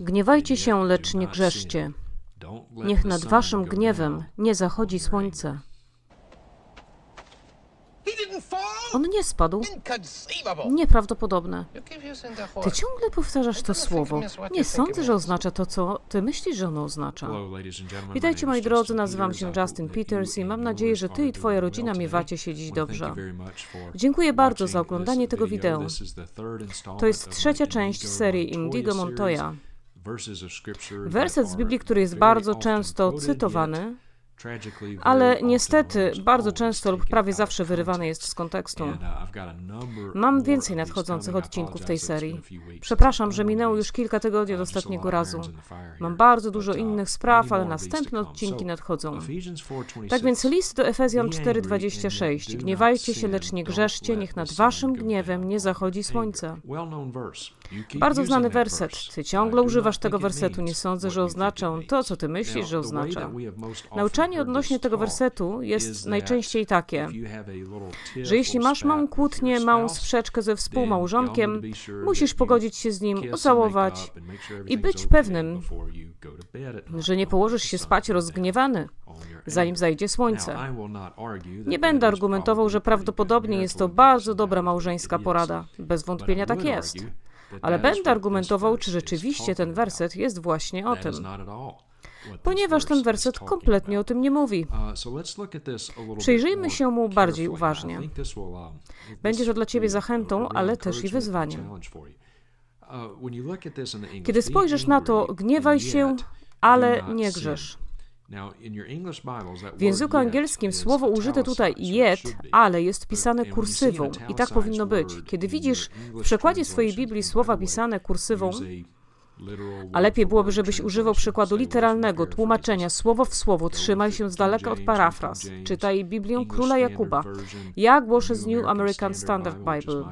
Gniewajcie się, lecz nie grzeszcie. Niech nad waszym gniewem nie zachodzi słońce. On nie spadł. Nieprawdopodobne. Ty ciągle powtarzasz to słowo. Nie sądzę, że oznacza to, co ty myślisz, że ono oznacza. Witajcie moi drodzy, nazywam się Justin Peters i mam nadzieję, że ty i twoja rodzina miewacie się dziś dobrze. Dziękuję bardzo za oglądanie tego wideo. To jest trzecia część serii Indigo Montoya. Werset z Biblii, który jest bardzo często cytowany, ale niestety bardzo często lub prawie zawsze wyrywany jest z kontekstu. Mam więcej nadchodzących odcinków tej serii. Przepraszam, że minęło już kilka tygodni od ostatniego razu. Mam bardzo dużo innych spraw, ale następne odcinki nadchodzą. Tak więc list do Efezjan 4:26. Gniewajcie się, lecz nie grzeszcie, niech nad waszym gniewem nie zachodzi słońce. Bardzo znany werset. Ty ciągle używasz tego wersetu. Nie sądzę, że oznacza on to, co ty myślisz, że oznacza. Nauczanie odnośnie tego wersetu jest najczęściej takie, że jeśli masz małą kłótnię, małą sprzeczkę ze współmałżonkiem, musisz pogodzić się z nim, ucałować i być pewnym, że nie położysz się spać rozgniewany, zanim zajdzie słońce. Nie będę argumentował, że prawdopodobnie jest to bardzo dobra małżeńska porada. Bez wątpienia tak jest. Ale będę argumentował, czy rzeczywiście ten werset jest właśnie o tym. Ponieważ ten werset kompletnie o tym nie mówi. Przyjrzyjmy się mu bardziej uważnie. Będzie to dla Ciebie zachętą, ale też i wyzwaniem. Kiedy spojrzysz na to, gniewaj się, ale nie grzesz. W języku angielskim słowo użyte tutaj yet, ale jest pisane kursywą i tak powinno być. Kiedy widzisz w przekładzie swojej Biblii słowa pisane kursywą, a lepiej byłoby, żebyś używał przykładu literalnego, tłumaczenia słowo w słowo, trzymaj się z daleka od parafraz. Czytaj Biblię Króla Jakuba. Ja głoszę z New American Standard Bible.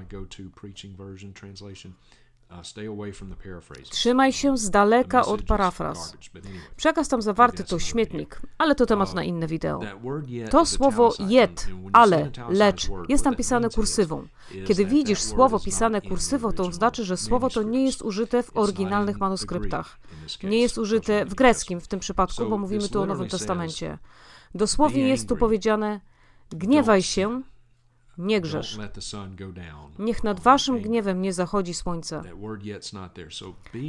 Trzymaj się z daleka od parafraz. Przekaz tam zawarty to śmietnik, ale to temat na inne wideo. To słowo jed, ale, lecz jest tam pisane kursywą. Kiedy widzisz słowo pisane kursywą, to znaczy, że słowo to nie jest użyte w oryginalnych manuskryptach. Nie jest użyte w greckim w tym przypadku, bo mówimy tu o Nowym Testamencie. Dosłownie jest tu powiedziane: gniewaj się, nie grzesz. Niech nad waszym gniewem nie zachodzi słońce.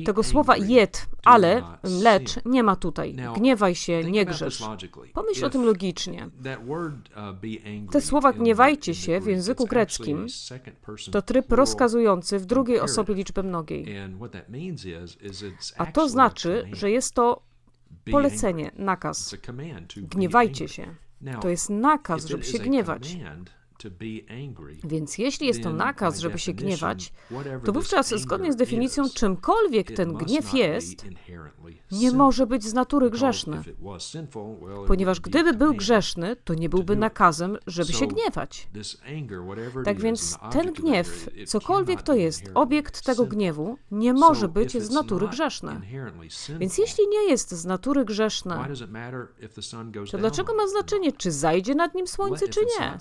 Tego słowa jed, ale, lecz nie ma tutaj. Gniewaj się, nie grzesz. Pomyśl o tym logicznie. Te słowa gniewajcie się w języku greckim to tryb rozkazujący w drugiej osobie liczby mnogiej. A to znaczy, że jest to polecenie, nakaz. Gniewajcie się. To jest nakaz, żeby się gniewać. Więc jeśli jest to nakaz, żeby się gniewać, to wówczas zgodnie z definicją, czymkolwiek ten gniew jest, nie może być z natury grzeszny. Ponieważ gdyby był grzeszny, to nie byłby nakazem, żeby się gniewać. Tak więc ten gniew, cokolwiek to jest, obiekt tego gniewu, nie może być z natury grzeszny. Więc jeśli nie jest z natury grzeszny, to dlaczego ma znaczenie, czy zajdzie nad nim słońce, czy nie?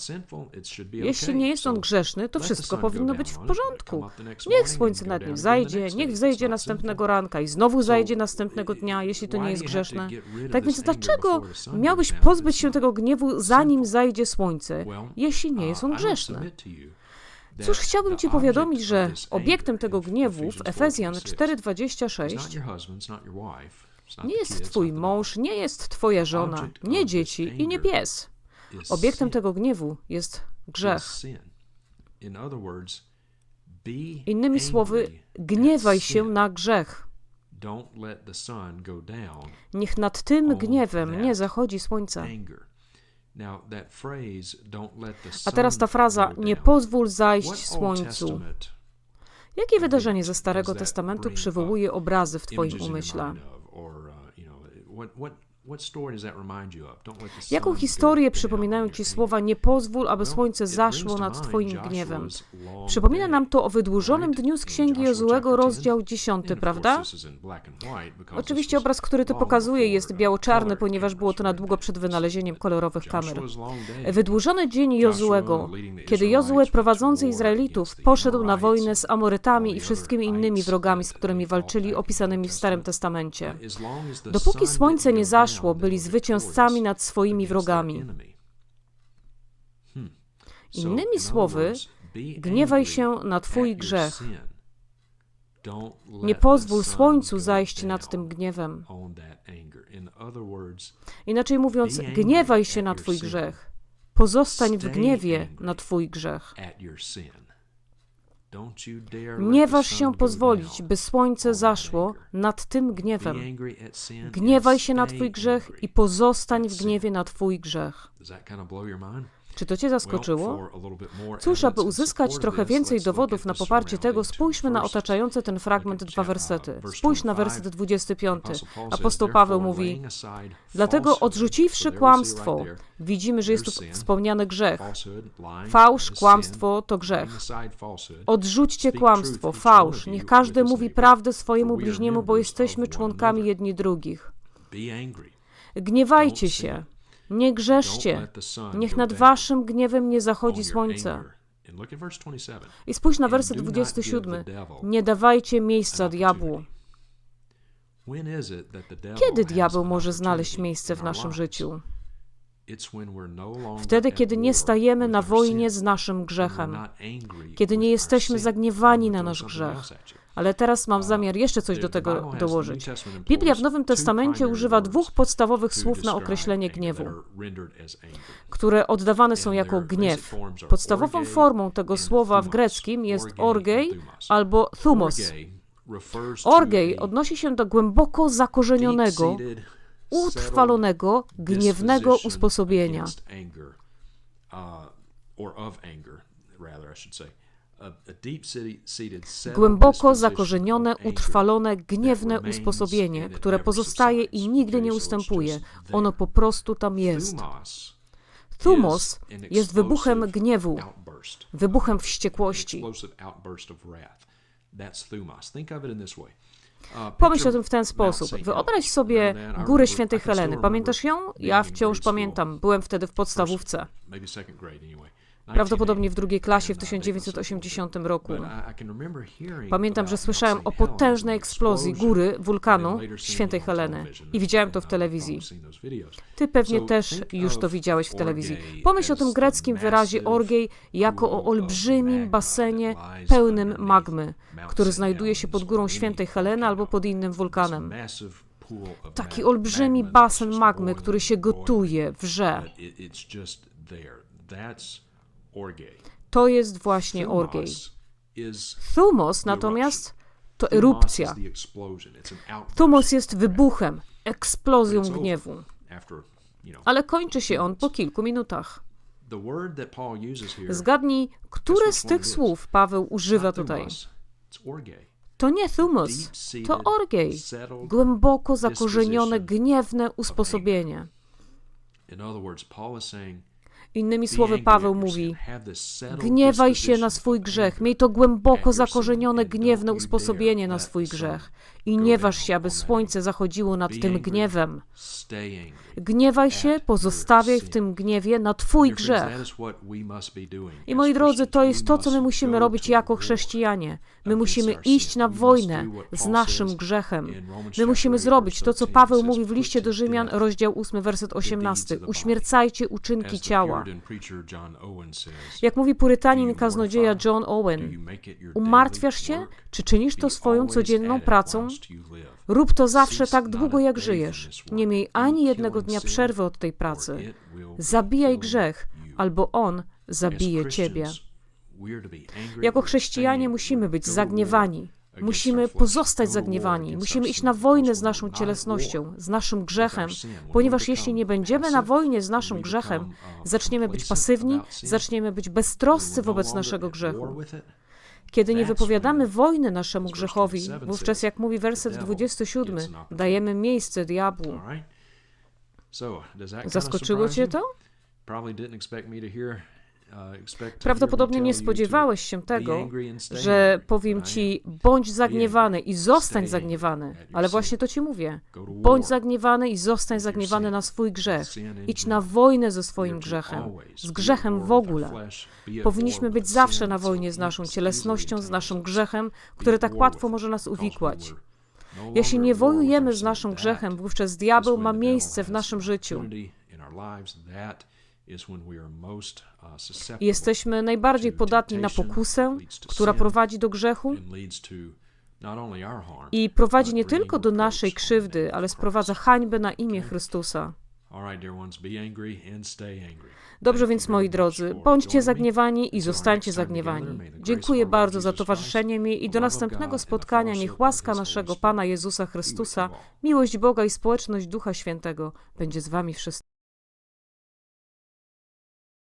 Jeśli nie jest on grzeszny, to wszystko powinno być w porządku. Niech słońce nad nim zajdzie, niech wzejdzie następnego ranka i znowu zajdzie następnego dnia, jeśli to nie jest grzeszne. Tak więc dlaczego miałbyś pozbyć się tego gniewu, zanim zajdzie słońce, jeśli nie jest on grzeszny? Cóż, chciałbym Ci powiadomić, że obiektem tego gniewu w Efezjan 4:26 nie jest Twój mąż, nie jest Twoja żona, nie dzieci i nie pies. Obiektem tego gniewu jest grzech. Innymi słowy, gniewaj się na grzech. Niech nad tym gniewem nie zachodzi słońce. A teraz ta fraza, nie pozwól zajść słońcu. Jakie wydarzenie ze Starego Testamentu przywołuje obrazy w Twoim umyśle? Jaką historię przypominają ci słowa nie pozwól, aby słońce zaszło nad twoim gniewem? Przypomina nam to o wydłużonym dniu z Księgi Jozułego, rozdział 10, prawda? Oczywiście obraz, który to pokazuje, jest biało-czarny, ponieważ było to na długo przed wynalezieniem kolorowych kamer. Wydłużony dzień Jozułego, kiedy Jozue prowadzący Izraelitów poszedł na wojnę z Amorytami i wszystkimi innymi wrogami, z którymi walczyli, opisanymi w Starym Testamencie. Dopóki słońce nie zaszło, byli zwycięzcami nad swoimi wrogami. Innymi słowy, gniewaj się na Twój grzech. Nie pozwól słońcu zajść nad tym gniewem. Inaczej mówiąc, gniewaj się na Twój grzech. Pozostań w gniewie na Twój grzech. Nie waż się pozwolić, by słońce zaszło nad tym gniewem. Gniewaj się na Twój grzech i pozostań w gniewie na Twój grzech. Czy to Cię zaskoczyło? Cóż, aby uzyskać trochę więcej dowodów na poparcie tego, spójrzmy na otaczające ten fragment dwa wersety. Spójrz na werset 25. Apostoł Paweł mówi: Dlatego odrzuciwszy kłamstwo, widzimy, że jest tu wspomniany grzech. Fałsz, kłamstwo to grzech. Odrzućcie kłamstwo, fałsz. Niech każdy mówi prawdę swojemu bliźniemu, bo jesteśmy członkami jedni drugich. Gniewajcie się. Nie grzeszcie. Niech nad waszym gniewem nie zachodzi słońce. I spójrz na werset 27. Nie dawajcie miejsca diabłu. Kiedy diabeł może znaleźć miejsce w naszym życiu? Wtedy, kiedy nie stajemy na wojnie z naszym grzechem, kiedy nie jesteśmy zagniewani na nasz grzech. Ale teraz mam zamiar jeszcze coś do tego dołożyć. Biblia w Nowym Testamencie używa dwóch podstawowych słów na określenie gniewu, które oddawane są jako gniew. Podstawową formą tego słowa w greckim jest orgej albo thumos. Orgej odnosi się do głęboko zakorzenionego, utrwalonego, gniewnego usposobienia. Głęboko zakorzenione, utrwalone, gniewne usposobienie, które pozostaje i nigdy nie ustępuje. Ono po prostu tam jest. Thumos jest wybuchem gniewu, wybuchem wściekłości. Pomyśl o tym w ten sposób. Wyobraź sobie górę świętej Heleny. Pamiętasz ją? Ja wciąż pamiętam. Byłem wtedy w podstawówce. Prawdopodobnie w drugiej klasie w 1980 roku. Pamiętam, że słyszałem o potężnej eksplozji góry wulkanu świętej Heleny i widziałem to w telewizji. Ty pewnie też już to widziałeś w telewizji. Pomyśl o tym greckim wyrazie orgiej jako o olbrzymim basenie pełnym magmy, który znajduje się pod górą świętej Heleny albo pod innym wulkanem. Taki olbrzymi basen magmy, który się gotuje, wrze. To jest właśnie orgiej. Thumos natomiast to erupcja. Thumos jest wybuchem, eksplozją gniewu. Ale kończy się on po kilku minutach. Zgadnij, które z tych słów Paweł używa tutaj. To nie thumos, to orgiej, głęboko zakorzenione, gniewne usposobienie. Innymi słowy, Paweł mówi: Gniewaj się na swój grzech, miej to głęboko zakorzenione, gniewne usposobienie na swój grzech i nie waż się, aby słońce zachodziło nad tym gniewem. Gniewaj się, pozostawiaj w tym gniewie na Twój grzech. I moi drodzy, to jest to, co my musimy robić jako chrześcijanie. My musimy iść na wojnę z naszym grzechem. My musimy zrobić to, co Paweł mówi w liście do Rzymian, rozdział 8, werset 18. Uśmiercajcie uczynki ciała. Jak mówi purytanin kaznodzieja John Owen, umartwiasz się, czy czynisz to swoją codzienną pracą? Rób to zawsze tak długo, jak żyjesz. Nie miej ani jednego dnia przerwy od tej pracy. Zabijaj grzech, albo on zabije ciebie. Jako chrześcijanie musimy być zagniewani. Musimy pozostać zagniewani, musimy iść na wojnę z naszą cielesnością, z naszym grzechem, ponieważ jeśli nie będziemy na wojnie z naszym grzechem, zaczniemy być pasywni, zaczniemy być beztroscy wobec naszego grzechu. Kiedy nie wypowiadamy wojny naszemu grzechowi, wówczas, jak mówi werset 27, dajemy miejsce diabłu. Zaskoczyło cię to? Prawdopodobnie nie spodziewałeś się tego, że powiem ci, bądź zagniewany i zostań zagniewany. Ale właśnie to ci mówię. Bądź zagniewany i zostań zagniewany na swój grzech. Idź na wojnę ze swoim grzechem, z grzechem w ogóle. Powinniśmy być zawsze na wojnie z naszą cielesnością, z naszym grzechem, który tak łatwo może nas uwikłać. Jeśli nie wojujemy z naszym grzechem, wówczas diabeł ma miejsce w naszym życiu. I Jesteśmy najbardziej podatni na pokusę, która prowadzi do grzechu i prowadzi nie tylko do naszej krzywdy, ale sprowadza hańbę na imię Chrystusa. Dobrze więc, moi drodzy, bądźcie zagniewani i zostańcie zagniewani. Dziękuję bardzo za towarzyszenie mi i do następnego spotkania niech łaska naszego Pana Jezusa Chrystusa, miłość Boga i społeczność Ducha Świętego będzie z wami wszystkimi.